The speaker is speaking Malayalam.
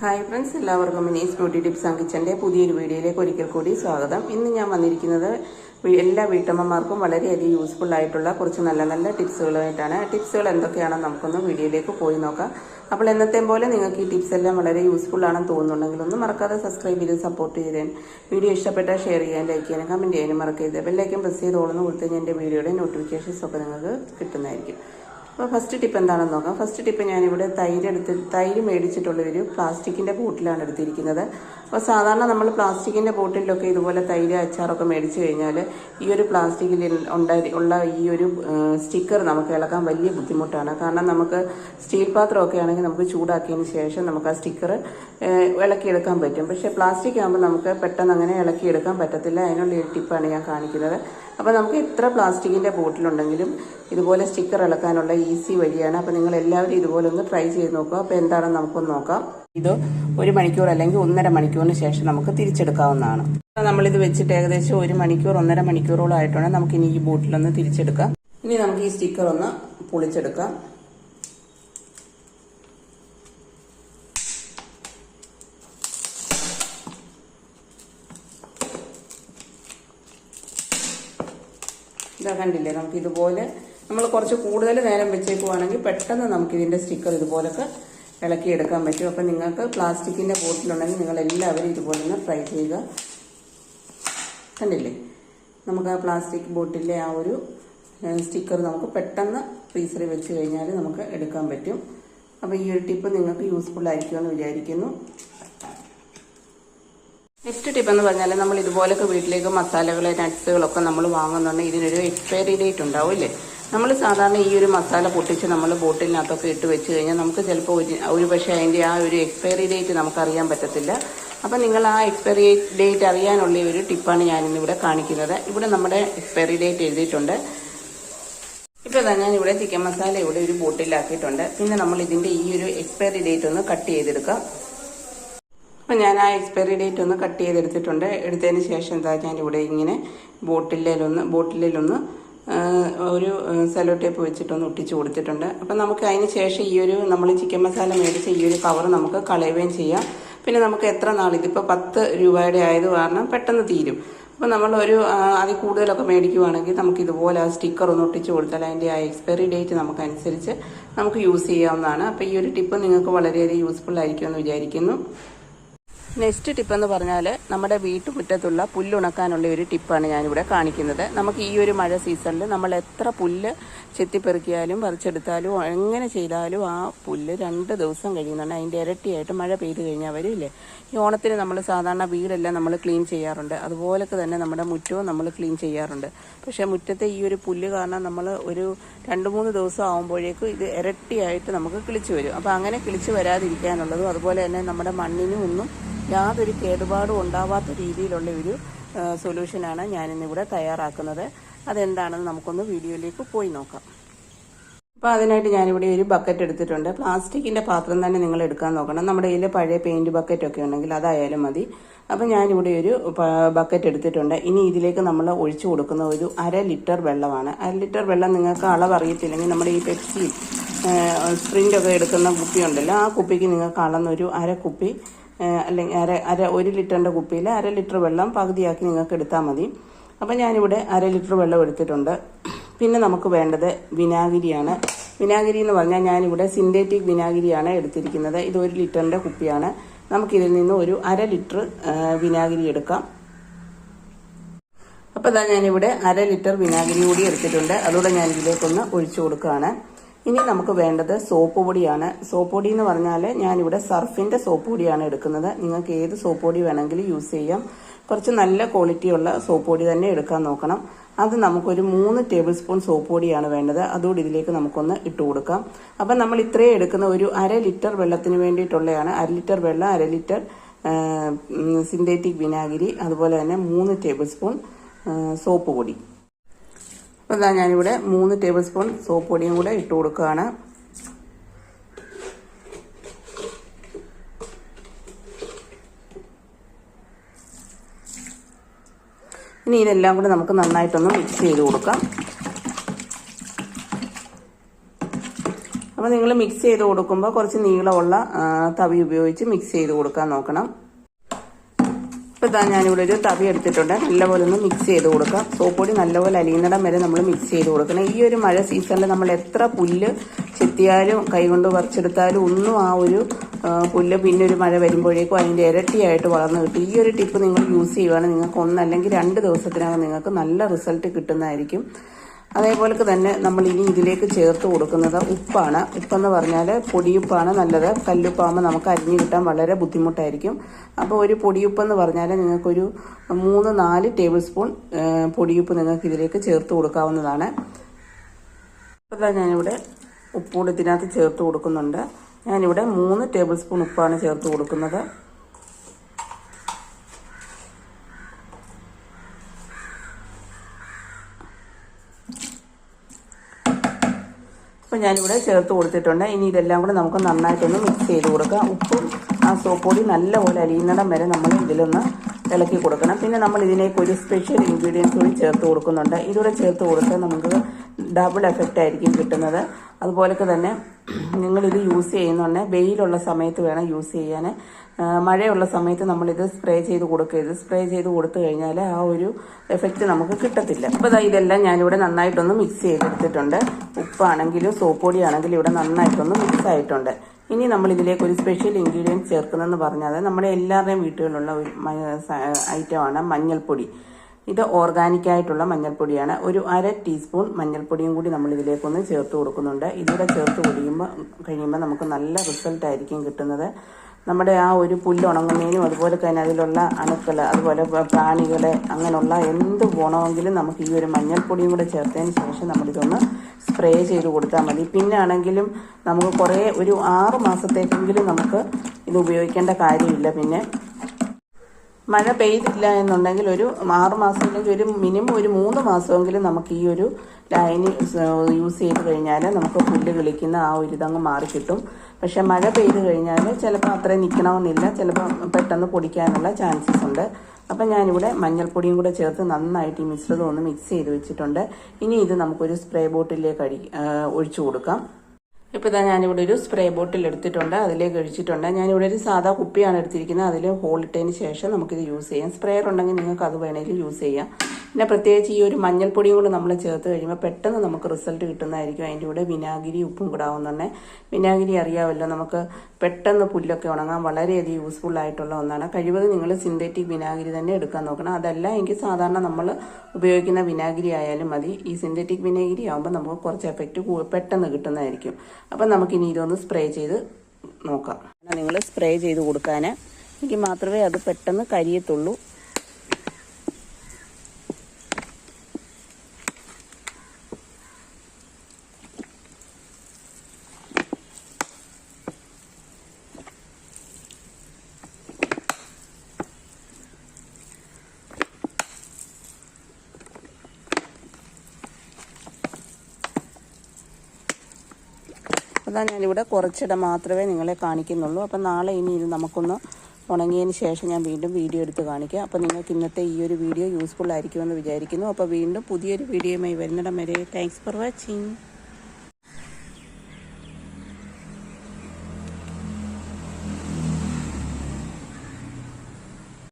ഹായ് ഫ്രണ്ട്സ് എല്ലാവർക്കും മിനീസ് ബ്യൂട്ടി ടിപ്സ് ആൻഡ് കിച്ചന്റെ പുതിയൊരു വീഡിയോയിലേക്ക് ഒരിക്കൽ കൂടി സ്വാഗതം. ഇന്ന് ഞാൻ വന്നിരിക്കുന്നത് എല്ലാ വീട്ടമ്മമാർക്കും വളരെയധികം യൂസ്ഫുൾ ആയിട്ടുള്ള കുറച്ച് നല്ല നല്ല ടിപ്സുകളുമായിട്ടാണ് ടിപ്സുകൾ എന്തൊക്കെയാണെന്ന് നമുക്കൊന്ന് വീഡിയോയിലേക്ക് പോയി നോക്കാം. അപ്പോൾ എന്നത്തെ പോലെ നിങ്ങൾക്ക് ഈ ടിപ്സ് എല്ലാം വളരെ യൂസ്ഫുൾ ആണെന്ന് തോന്നുന്നുണ്ടെങ്കിൽ ഒന്ന് മറക്കാതെ സബ്സ്ക്രൈബ് ചെയ്ത് സപ്പോർട്ട് ചെയ്യാൻ വീഡിയോ ഇഷ്ടപ്പെട്ടാൽ ഷെയർ ചെയ്യാൻ ലൈക്ക് ചെയ്യാനും കമന്റ് ചെയ്യാനും മറക്കരുത്. ബെല്ലൈക്കും പ്രസ് ചെയ്ത് ഓളെന്ന് കൊടുത്തു എന്റെ വീഡിയോയുടെ നോട്ടിഫിക്കേഷൻസ് ഒക്കെ നിങ്ങൾക്ക് കിട്ടുന്നതായിരിക്കും. അപ്പോൾ ഫസ്റ്റ് ടിപ്പ് എന്താണെന്ന് നോക്കാം. ഫസ്റ്റ് ടിപ്പ് ഞാനിവിടെ തൈര് എടുത്ത് തൈര് മേടിച്ചിട്ടുള്ള ഒരു പ്ലാസ്റ്റിക്കിന്റെ ബോട്ടിലാണ് എടുത്തിരിക്കുന്നത്. അപ്പോൾ സാധാരണ നമ്മൾ പ്ലാസ്റ്റിക്കിന്റെ ബോട്ടിലൊക്കെ ഇതുപോലെ തൈര് അച്ചാറൊക്കെ മേടിച്ചു കഴിഞ്ഞാൽ ഈ ഒരു പ്ലാസ്റ്റിക്കിൽ ഉണ്ടായി ഉള്ള ഈ ഒരു സ്റ്റിക്കർ നമുക്ക് ഇളക്കാൻ വലിയ ബുദ്ധിമുട്ടാണ്. കാരണം നമുക്ക് സ്റ്റീൽ പാത്രമൊക്കെ ആണെങ്കിൽ നമുക്ക് ചൂടാക്കിയതിന് ശേഷം നമുക്ക് ആ സ്റ്റിക്കർ ഇളക്കിയെടുക്കാൻ പറ്റും. പക്ഷേ പ്ലാസ്റ്റിക് ആകുമ്പോൾ നമുക്ക് പെട്ടെന്ന് അങ്ങനെ ഇളക്കിയെടുക്കാൻ പറ്റത്തില്ല. അതിനുള്ള ഒരു ടിപ്പാണ് ഞാൻ കാണിക്കുന്നത്. അപ്പോൾ നമുക്ക് എത്ര പ്ലാസ്റ്റിക്കിന്റെ ബോട്ടിലുണ്ടെങ്കിലും ഇതുപോലെ സ്റ്റിക്കർ ഇളക്കാനുള്ള ഈസി വഴിയാണ്. അപ്പോൾ നിങ്ങൾ എല്ലാവരും ഇതുപോലെ ഒന്ന് ട്രൈ ചെയ്ത് നോക്കുക. അപ്പോൾ എന്താണെന്ന് നമുക്കൊന്ന് നോക്കാം. ഇത് ഒരു മണിക്കൂർ അല്ലെങ്കിൽ ഒന്നര മണിക്കൂറിന് ശേഷം നമുക്ക് തിരിച്ചെടുക്കാവുന്നതാണ്. നമ്മളിത് വെച്ചിട്ട് ഏകദേശം ഒരു മണിക്കൂർ ഒന്നര മണിക്കൂറോളം ആയിട്ടുണ്ട്. നമുക്കിനി ഈ ബോട്ടിലൊന്ന് തിരിച്ചെടുക്കാം. ഇനി നമുക്ക് ഈ സ്റ്റിക്കർ ഒന്ന് പൊളിച്ചെടുക്കാം. ഇതാ കണ്ടില്ലേ? നമുക്ക് ഇതുപോലെ നമ്മൾ കുറച്ച് കൂടുതൽ നേരം വെച്ചേക്കുവാണെങ്കിൽ പെട്ടെന്ന് നമുക്ക് ഇതിന്റെ സ്റ്റിക്കർ ഇതുപോലൊക്കെ ഇളക്കിയെടുക്കാൻ പറ്റും. അപ്പം നിങ്ങൾക്ക് പ്ലാസ്റ്റിക്കിന്റെ ബോട്ടിലുണ്ടെങ്കിൽ നിങ്ങൾ എല്ലാവരും ഇതുപോലെ ഒന്ന് ട്രൈ ചെയ്യുക. കണ്ടില്ലേ? നമുക്ക് ആ പ്ലാസ്റ്റിക് ബോട്ടിലെ ആ ഒരു സ്റ്റിക്കർ നമുക്ക് പെട്ടെന്ന് ഫ്രീസറിൽ വെച്ച് കഴിഞ്ഞാൽ നമുക്ക് എടുക്കാൻ പറ്റും. അപ്പോൾ ഈ ഒരു ടിപ്പ് നിങ്ങൾക്ക് യൂസ്ഫുൾ ആയിരിക്കുമെന്ന് വിചാരിക്കുന്നു. നെക്സ്റ്റ് ടിപ്പ് എന്ന് പറഞ്ഞാൽ നമ്മൾ ഇതുപോലൊക്കെ വീട്ടിലേക്ക് മസാലകൾ നട്ട്സുകളൊക്കെ നമ്മൾ വാങ്ങുന്നുണ്ടെങ്കിൽ ഇതിനൊരു എക്സ്പയറി ഡേറ്റ് ഉണ്ടാവില്ലേ? നമ്മൾ സാധാരണ ഈ ഒരു മസാല പൊട്ടിച്ച് നമ്മൾ ബോട്ടിലിനകത്തൊക്കെ ഇട്ട് വെച്ച് കഴിഞ്ഞാൽ നമുക്ക് ചിലപ്പോൾ ഒരു പക്ഷേ അതിന്റെ ആ ഒരു എക്സ്പയറി ഡേറ്റ് നമുക്കറിയാൻ പറ്റത്തില്ല. അപ്പം നിങ്ങൾ ആ എക്സ്പയറി ഡേറ്റ് അറിയാനുള്ള ഒരു ടിപ്പാണ് ഞാനിന്നിവിടെ കാണിക്കുന്നത്. ഇവിടെ നമ്മുടെ എക്സ്പയറി ഡേറ്റ് എഴുതിയിട്ടുണ്ട്. ഇപ്പോൾ തന്നെ ഇവിടെ ചിക്കൻ മസാല ഇവിടെ ഒരു ബോട്ടിലാക്കിയിട്ടുണ്ട്. പിന്നെ നമ്മൾ ഇതിന്റെ ഈ ഒരു എക്സ്പയറി ഡേറ്റ് ഒന്ന് കട്ട് ചെയ്തെടുക്കാം. അപ്പം ഞാൻ ആ എക്സ്പയറി ഡേറ്റ് ഒന്ന് കട്ട് ചെയ്തെടുത്തിട്ടുണ്ട്. എടുത്തതിന് ശേഷം എന്താ ഞാൻ ഇവിടെ ഇങ്ങനെ ബോട്ടിലൊന്ന് ബോട്ടിലൊന്ന് ഒരു സെലോ ടേപ്പ് വെച്ചിട്ടൊന്ന് ഒട്ടിച്ച് കൊടുത്തിട്ടുണ്ട്. അപ്പം നമുക്ക് അതിന് ശേഷം ഈ ഒരു നമ്മൾ ചിക്കൻ മസാല മേടിച്ച ഈ ഒരു കവർ നമുക്ക് കളയുകയും ചെയ്യാം. പിന്നെ നമുക്ക് എത്ര നാൾ ഇതിപ്പോൾ പത്ത് രൂപയുടെ ആയത് കാരണം പെട്ടെന്ന് തീരും. അപ്പോൾ നമ്മൾ ഒരു അതിൽ കൂടുതലൊക്കെ മേടിക്കുവാണെങ്കിൽ നമുക്ക് ഇതുപോലെ ആ സ്റ്റിക്കർ ഒന്ന് ഒട്ടിച്ച് കൊടുത്താൽ അതിന്റെ ആ എക്സ്പയറി ഡേറ്റ് നമുക്കനുസരിച്ച് നമുക്ക് യൂസ് ചെയ്യാവുന്നതാണ്. അപ്പോൾ ഈ ഒരു ടിപ്പ് നിങ്ങൾക്ക് വളരെയധികം യൂസ്ഫുൾ ആയിരിക്കുമെന്ന് വിചാരിക്കുന്നു. നെക്സ്റ്റ് ടിപ്പ് എന്ന് പറഞ്ഞാൽ നമ്മുടെ വീട്ടുമുറ്റത്തുള്ള പുല്ലുണക്കാനുള്ള ഒരു ടിപ്പാണ് ഞാനിവിടെ കാണിക്കുന്നത്. നമുക്ക് ഈ ഒരു മഴ സീസണിൽ നമ്മൾ എത്ര പുല്ല് ചെത്തിപ്പെറുക്കിയാലും പറിച്ചെടുത്താലും എങ്ങനെ ചെയ്താലും ആ പുല്ല് രണ്ട് ദിവസം കഴിയുന്നുണ്ട് അതിന്റെ ഇരട്ടിയായിട്ട് മഴ പെയ്ത് കഴിഞ്ഞാൽ വരില്ലേ? ഈ ഓണത്തിന് നമ്മൾ സാധാരണ വീടെല്ലാം നമ്മൾ ക്ലീൻ ചെയ്യാറുണ്ട്. അതുപോലൊക്കെ തന്നെ നമ്മുടെ മുറ്റവും നമ്മൾ ക്ലീൻ ചെയ്യാറുണ്ട്. പക്ഷേ മുറ്റത്തെ ഈ ഒരു പുല്ല് കാരണം നമ്മൾ ഒരു രണ്ട് മൂന്ന് ദിവസം ആകുമ്പോഴേക്കും ഇത് ഇരട്ടിയായിട്ട് നമുക്ക് കിളിച്ചു വരും. അപ്പോൾ അങ്ങനെ കിളിച്ചു വരാതിരിക്കാനുള്ളതും അതുപോലെ തന്നെ നമ്മുടെ മണ്ണിനും ഒന്നും യാതൊരു കേടുപാടും ഉണ്ടാവാത്ത രീതിയിലുള്ള ഒരു സൊല്യൂഷനാണ് ഞാനിന്നിവിടെ തയ്യാറാക്കുന്നത്. അതെന്താണെന്ന് നമുക്കൊന്ന് വീഡിയോയിലേക്ക് പോയി നോക്കാം. അപ്പോൾ അതിനായിട്ട് ഞാനിവിടെ ഒരു ബക്കറ്റ് എടുത്തിട്ടുണ്ട്. പ്ലാസ്റ്റിക്കിന്റെ പാത്രം തന്നെ നിങ്ങൾ എടുക്കാൻ നോക്കണം. നമ്മുടെ കയ്യിൽ പഴയ പെയിന്റ് ബക്കറ്റൊക്കെ ഉണ്ടെങ്കിൽ അതായാലും മതി. അപ്പോൾ ഞാനിവിടെ ഒരു ബക്കറ്റ് എടുത്തിട്ടുണ്ട്. ഇനി ഇതിലേക്ക് നമ്മൾ ഒഴിച്ചു കൊടുക്കുന്ന ഒരു അര ലിറ്റർ വെള്ളമാണ്. അര ലിറ്റർ വെള്ളം നിങ്ങൾക്ക് അളവ് അറിയത്തില്ലെങ്കിൽ നമ്മുടെ ഈ പെപ്സി സ്പ്രിന്റൊക്കെ എടുക്കുന്ന കുപ്പി ഉണ്ടല്ലോ ആ കുപ്പിക്ക് നിങ്ങൾക്ക് അളന്നൊരു അര കുപ്പി അല്ലെങ്കിൽ അര അര ഒരു ലിറ്ററിന്റെ കുപ്പിയിൽ അര ലിറ്റർ വെള്ളം പകുതിയാക്കി നിങ്ങൾക്ക് എടുത്താൽ മതി. അപ്പം ഞാനിവിടെ അര ലിറ്റർ വെള്ളം എടുത്തിട്ടുണ്ട്. പിന്നെ നമുക്ക് വേണ്ടത് വിനാഗിരിയാണ്. വിനാഗിരി എന്ന് പറഞ്ഞാൽ ഞാനിവിടെ സിന്തറ്റിക് വിനാഗിരിയാണ് എടുത്തിരിക്കുന്നത്. ഇത് ഒരു ലിറ്ററിന്റെ കുപ്പിയാണ്. നമുക്കിതിൽ നിന്ന് ഒരു അര ലിറ്റർ വിനാഗിരി എടുക്കാം. അപ്പോൾ ഇതാ ഞാനിവിടെ അര ലിറ്റർ വിനാഗിരി കൂടി എടുത്തിട്ടുണ്ട്. അതുകൂടെ ഞാൻ ഇതിലേക്കൊന്ന് ഒഴിച്ചു കൊടുക്കുകയാണ്. ഇനി നമുക്ക് വേണ്ടത് സോപ്പ് പൊടിയാണ്. സോപ്പ് പൊടി എന്ന് പറഞ്ഞാൽ ഞാനിവിടെ സർഫിന്റെ സോപ്പ് പൊടിയാണ് എടുക്കുന്നത്. നിങ്ങൾക്ക് ഏത് സോപ്പ് പൊടി വേണമെങ്കിലും യൂസ് ചെയ്യാം. കുറച്ച് നല്ല ക്വാളിറ്റിയുള്ള സോപ്പ് പൊടി തന്നെ എടുക്കാൻ നോക്കണം. അത് നമുക്കൊരു മൂന്ന് ടേബിൾ സ്പൂൺ സോപ്പ് പൊടിയാണ് വേണ്ടത്. അതുകൂടി ഇതിലേക്ക് നമുക്കൊന്ന് ഇട്ട് കൊടുക്കാം. അപ്പം നമ്മൾ ഇത്രയും എടുക്കുന്ന ഒരു അര ലിറ്റർ വെള്ളത്തിന് വേണ്ടിയിട്ടുള്ളതാണ്. അര ലിറ്റർ വെള്ളം അര ലിറ്റർ സിന്തറ്റിക് വിനാഗിരി അതുപോലെ തന്നെ മൂന്ന് ടേബിൾ സ്പൂൺ സോപ്പ് പൊടി. അപ്പോൾ ഞാനിവിടെ മൂന്ന് ടേബിൾ സ്പൂൺ സോപ്പ് പൊടിയും കൂടെ ഇട്ട് കൊടുക്കുകയാണ്. ഇനി ഇതെല്ലാം കൂടെ നമുക്ക് നന്നായിട്ടൊന്ന് മിക്സ് ചെയ്ത് കൊടുക്കാം. അപ്പോൾ നിങ്ങൾ മിക്സ് ചെയ്ത് കൊടുക്കുമ്പോൾ കുറച്ച് നീളമുള്ള തവി ഉപയോഗിച്ച് മിക്സ് ചെയ്ത് കൊടുക്കാൻ നോക്കണം. ഇപ്പോൾ ഇതാ ഞാനിവിടെ ഒരു തവി എടുത്തിട്ടുണ്ട്. നല്ലപോലെ ഒന്ന് മിക്സ് ചെയ്ത് കൊടുക്കാം. സോപ്പൊടി നല്ലപോലെ അലിയുന്നിടം വരെ നമ്മൾ മിക്സ് ചെയ്ത് കൊടുക്കണം. ഈ ഒരു മഴ സീസണിൽ നമ്മൾ എത്ര പുല്ല് ചെത്തിയാലും കൈകൊണ്ട് പറിച്ചെടുത്താലും ഒന്നും ആ ഒരു പുല്ല് പിന്നെ ഒരു മഴ വരുമ്പോഴേക്കും അതിന്റെ ഇരട്ടിയായിട്ട് വളർന്നു കിട്ടും. ഈ ഒരു ടിപ്പ് നിങ്ങൾ യൂസ് ചെയ്യുവാണെങ്കിൽ നിങ്ങൾക്ക് ഒന്നല്ലെങ്കിൽ രണ്ട് ദിവസത്തിനകം നിങ്ങൾക്ക് നല്ല റിസൾട്ട് കിട്ടുന്നതായിരിക്കും. അതേപോലെ തന്നെ നമ്മൾ ഇനി ഇതിലേക്ക് ചേർത്ത് കൊടുക്കുന്നത് ഉപ്പാണ്. ഉപ്പെന്ന് പറഞ്ഞാൽ പൊടിയുപ്പാണ് നല്ലത്. കല്ലുപ്പാകുമ്പോൾ നമുക്ക് അരിഞ്ഞു കിട്ടാൻ വളരെ ബുദ്ധിമുട്ടായിരിക്കും. അപ്പോൾ ഒരു പൊടിയുപ്പെന്ന് പറഞ്ഞാൽ നിങ്ങൾക്കൊരു മൂന്ന് നാല് ടേബിൾ സ്പൂൺ പൊടിയുപ്പ് നിങ്ങൾക്ക് ഇതിലേക്ക് ചേർത്ത് കൊടുക്കാവുന്നതാണ്. അപ്പോൾ ഞാനിവിടെ ഉപ്പുകൂടി ഇതിനകത്ത് ചേർത്ത് കൊടുക്കുന്നുണ്ട്. ഞാനിവിടെ മൂന്ന് ടേബിൾ സ്പൂൺ ഉപ്പാണ് ചേർത്ത് കൊടുക്കുന്നത്. അപ്പം ഞാനിവിടെ ചേർത്ത് കൊടുത്തിട്ടുണ്ട്. ഇനി ഇതെല്ലാം കൂടെ നമുക്ക് നന്നായിട്ടൊന്ന് മിക്സ് ചെയ്ത് കൊടുക്കാം. ഉപ്പും ആ സോപ്പ് പൊടി നല്ലപോലെ അലിയുന്നിടം വരെ നമ്മൾ ഇതിലൊന്ന് ഇളക്കി കൊടുക്കണം. പിന്നെ നമ്മൾ ഇതിലേക്ക് ഒരു സ്പെഷ്യൽ ഇൻഗ്രീഡിയൻസ് കൂടി ചേർത്ത് കൊടുക്കുന്നുണ്ട്. ഇതുകൂടെ ചേർത്ത് കൊടുത്താൽ നമുക്ക് ഡബിൾ എഫക്റ്റ് ആയിരിക്കും കിട്ടുന്നത്. അതുപോലൊക്കെ തന്നെ നിങ്ങളിത് യൂസ് ചെയ്യുന്നുണ്ട്. വെയിലുള്ള സമയത്ത് വേണം യൂസ് ചെയ്യാൻ മഴയുള്ള സമയത്ത് നമ്മളിത് സ്പ്രേ ചെയ്ത് കൊടുക്കരുത് സ്പ്രേ ചെയ്ത് കൊടുത്തു കഴിഞ്ഞാൽ ആ ഒരു എഫക്റ്റ് നമുക്ക് കിട്ടത്തില്ല. അപ്പോൾ ഇതെല്ലാം ഞാനിവിടെ നന്നായിട്ടൊന്ന് മിക്സ് ചെയ്തെടുത്തിട്ടുണ്ട്. ഉപ്പാണെങ്കിലും സോപ്പ് പൊടിയാണെങ്കിലും ഇവിടെ നന്നായിട്ടൊന്ന് മിക്സ് ആയിട്ടുണ്ട്. ഇനി നമ്മൾ ഇതിലേക്ക് ഒരു സ്പെഷ്യൽ ഇൻഗ്രീഡിയന്റ് ചേർക്കുന്നതെന്ന് പറഞ്ഞാൽ നമ്മുടെ എല്ലാവരുടെയും വീട്ടുകളിലുള്ള ഒരു ഐറ്റമാണ് മഞ്ഞൾപ്പൊടി. ഇത് ഓർഗാനിക് ആയിട്ടുള്ള മഞ്ഞൾപ്പൊടിയാണ്. ഒരു അര ടീസ്പൂൺ മഞ്ഞൾപ്പൊടിയും കൂടി നമ്മൾ ഇതിലേക്കൊന്ന് ചേർത്ത് കൊടുക്കുന്നുണ്ട്. ഇതിവിടെ ചേർത്ത് കുടിയുമ്പോൾ കഴിയുമ്പോൾ നമുക്ക് നല്ല റിസൾട്ട് ആയിരിക്കും കിട്ടുന്നത്. നമ്മുടെ ആ ഒരു പുല്ല് ഉണങ്ങുന്നതിനും അതുപോലെ തന്നെ അതിലുള്ള അണുക്കൾ അതുപോലെ പ്രാണികൾ അങ്ങനെയുള്ള എന്ത് ഗുണമെങ്കിലും നമുക്ക് ഈ ഒരു മഞ്ഞൾപ്പൊടിയും കൂടെ ചേർത്തതിന് ശേഷം നമ്മളിതൊന്ന് സ്പ്രേ ചെയ്ത് കൊടുത്താൽ മതി. പിന്നെ ആണെങ്കിലും നമുക്ക് കുറേ ഒരു ആറ് മാസത്തേക്കെങ്കിലും നമുക്ക് ഇത് ഉപയോഗിക്കേണ്ട കാര്യമില്ല. പിന്നെ മഴ പെയ്തില്ല എന്നുണ്ടെങ്കിൽ ഒരു ആറ് മാസം അല്ലെങ്കിൽ ഒരു മിനിമം ഒരു മൂന്ന് മാസമെങ്കിലും നമുക്ക് ഈ ഒരു ലൈന് യൂസ് ചെയ്ത് കഴിഞ്ഞാൽ നമുക്ക് പുല്ല് കിളിക്കുന്ന ആ ഒരു ഇതങ്ങ് മാറിക്കിട്ടും പക്ഷേ മഴ പെയ്ത് കഴിഞ്ഞാൽ ചിലപ്പോൾ അത്രയും നിൽക്കണമെന്നില്ല ചിലപ്പോൾ പെട്ടെന്ന് പൊടിക്കാനുള്ള ചാൻസസ് ഉണ്ട്. അപ്പം ഞാനിവിടെ മഞ്ഞൾപ്പൊടിയും കൂടെ ചേർത്ത് നന്നായിട്ട് ഈ മിശ്രിതം ഒന്ന് മിക്സ് ചെയ്ത് വെച്ചിട്ടുണ്ട്. ഇനി ഇത് നമുക്കൊരു സ്പ്രേ ബോട്ടിലേക്ക് അടി ഒഴിച്ചു കൊടുക്കാം. ഇപ്പോൾ ഇതാ ഞാനിവിടെ ഒരു സ്പ്രേ ബോട്ടിൽ എടുത്തിട്ടുണ്ട്. അതിലേക്ക് ഒഴിച്ചിട്ടുണ്ട്. ഞാനിവിടെ ഒരു സാധാ കുപ്പിയാണ് എടുത്തിരിക്കുന്നത്. അതിൽ ഹോളിട്ടതിന് ശേഷം നമുക്കിത് യൂസ് ചെയ്യാം. സ്പ്രേയർ ഉണ്ടെങ്കിൽ നിങ്ങൾക്ക് അത് വേണമെങ്കിൽ യൂസ് ചെയ്യാം. പിന്നെ പ്രത്യേകിച്ച് ഈ ഒരു മഞ്ഞൾപ്പൊടിയും കൂടെ നമ്മൾ ചേർത്ത് കഴിയുമ്പോൾ പെട്ടെന്ന് നമുക്ക് റിസൾട്ട് കിട്ടുന്നതായിരിക്കും. അതിന്റെ കൂടെ വിനാഗിരി ഉപ്പും കൂടെ ആവുന്നുണ്ട് വിനാഗിരി അറിയാമല്ലോ നമുക്ക് പെട്ടെന്ന് പുല്ലൊക്കെ ഉണങ്ങാൻ വളരെയധികം യൂസ്ഫുൾ ആയിട്ടുള്ള ഒന്നാണ്. കഴിവതും നിങ്ങൾ സിന്തറ്റിക് വിനാഗിരി തന്നെ എടുക്കാൻ നോക്കണം. അതല്ല എങ്കിൽ സാധാരണ നമ്മൾ ഉപയോഗിക്കുന്ന വിനാഗിരി ആയാലും മതി. ഈ സിന്തറ്റിക് വിനാഗിരി ആകുമ്പോൾ നമുക്ക് കുറച്ച് എഫക്റ്റ് പെട്ടെന്ന് കിട്ടുന്നതായിരിക്കും. അപ്പം നമുക്കിനി ഇതൊന്ന് സ്പ്രേ ചെയ്ത് നോക്കാം. നിങ്ങൾ സ്പ്രേ ചെയ്ത് കൊടുക്കാൻ എനിക്ക് മാത്രമേ അത് പെട്ടെന്ന് കരിയത്തുള്ളൂ. അതാ ഞാനിവിടെ കുറച്ചിടം മാത്രമേ നിങ്ങളെ കാണിക്കുന്നുള്ളൂ. അപ്പം നാളെ ഇനി ഇത് നമുക്കൊന്ന് ഉണങ്ങിയതിന് ശേഷം ഞാൻ വീണ്ടും വീഡിയോ എടുത്ത് കാണിക്കാം. അപ്പോൾ നിങ്ങൾക്ക് ഇന്നത്തെ ഈ ഒരു വീഡിയോ യൂസ്ഫുൾ ആയിരിക്കുമെന്ന് വിചാരിക്കുന്നു. അപ്പോൾ വീണ്ടും പുതിയൊരു വീഡിയോയുമായി വരുന്നിടം വരെ താങ്ക്സ് ഫോർ വാച്ചിങ്